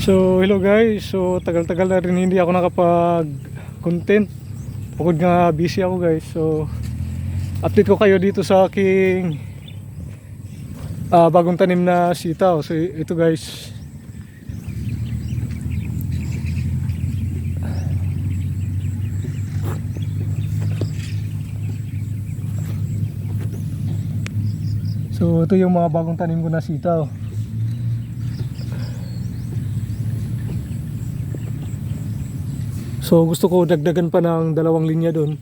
So, hello guys. So, tagal-tagal na rin hindi ako nakapag-content. Pagod nga busy ako guys. So, update ko kayo dito sa aking ah, bagong tanim na sitaw. So, ito guys. So, ito yung mga bagong tanim ko na sitaw. So gusto ko dagdagan pa ng dalawang linya doon.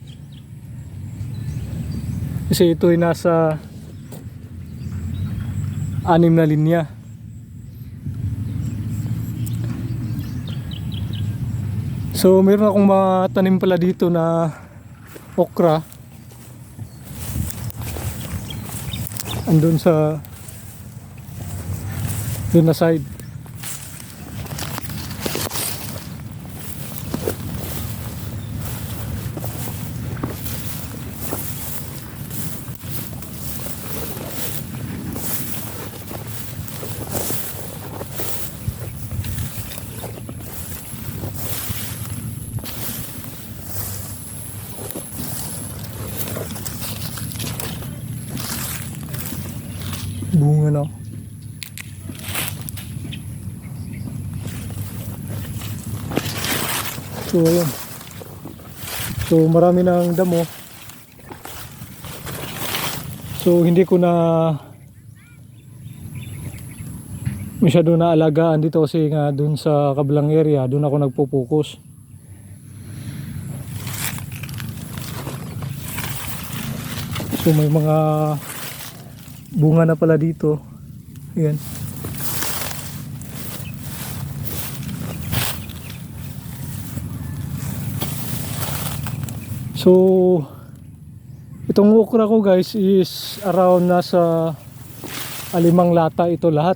Kasi ito ay nasa anim na linya. So meron akong mga tanim pala dito na okra. Andun sa doon na side. Bunga na. So ayun. So marami ng damo. So hindi ko na masyado na alagaan dito kasi nga dun sa kabilang area, dun ako nagpo-focus. So may mga bunga na pala dito. Ayan. So itong okra ko guys is around nasa alimang lata ito lahat.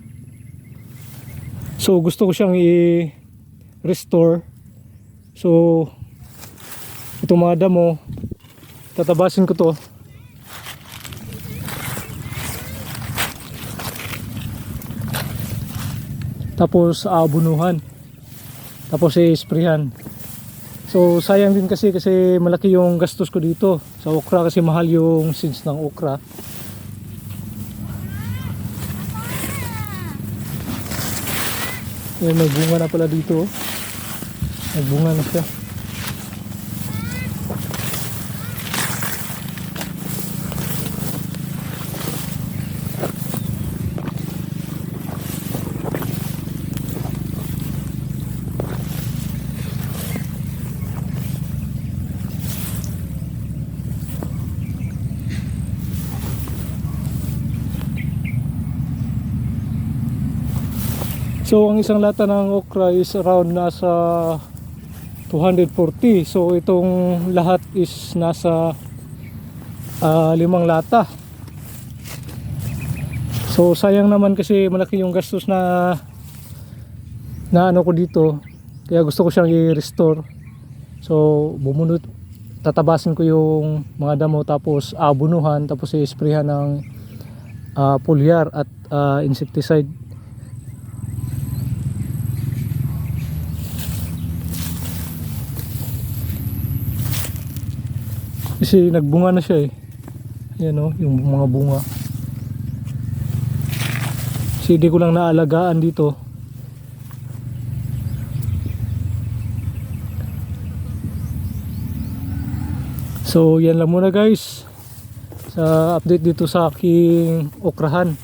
So gusto ko siyang i-restore. So itong mga damo tatabasin ko to tapos aabunuhan tapos i-sprayhan so sayang din kasi kasi malaki yung gastos ko dito. Sa okra kasi mahal yung seeds ng okra. Ayan, may bunga na pala dito may bunga na siya So ang isang lata ng okra is around nasa 240. So itong lahat is nasa ah, limang lata. So sayang naman kasi malaki yung gastos na na ano ko dito. Kaya gusto ko siyang i-restore. So bumunot tatabasin ko yung mga damo tapos abunuhan tapos i-sprayhan ng ah, foliar at ah, insecticide Kasi nagbunga na siya eh. Yan o, yung mga bunga. Kasi di ko lang naalagaan dito. So yan lang muna guys. Sa update dito sa aking okrahan.